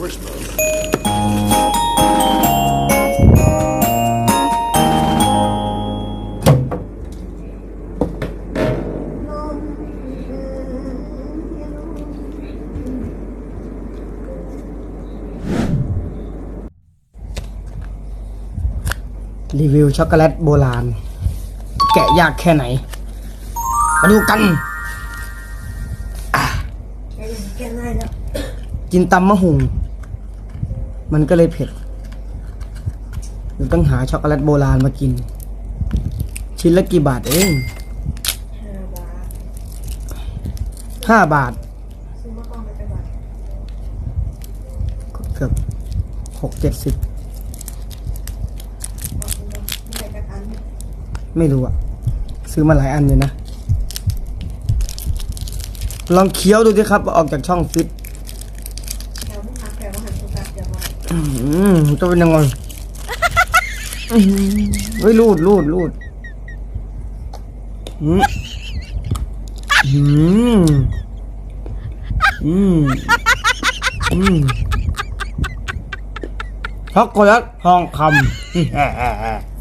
Christmas. รีวิวช็อกโกแลตโบราณ แกะยากแค่ไหน มาดูกัน กินตำมะหุง มันก็เลยเผ็ดเราต้องหาช็อกโกแลตโบราณมากิน ชิ้นละกี่บาทเองห้าบาทห้าบาทซื้อมากองไปจังหวัดเกือบหกเจ็ดสิบบอกคุณว่าไม่ได้จักอันไม่รู้อะซื้อมาหลายอันอยู่นะ ลองเคี้ยวดูสิครับว่าออกจากช่องฟิต แถวมุกหักแถวมหันสุกัดเดี๋ยวว่า อืม จะเป็นยังไงเฮ้ยรูดรูดรูดอืมอืมอืมอืมช็อกโกแลตทองคำ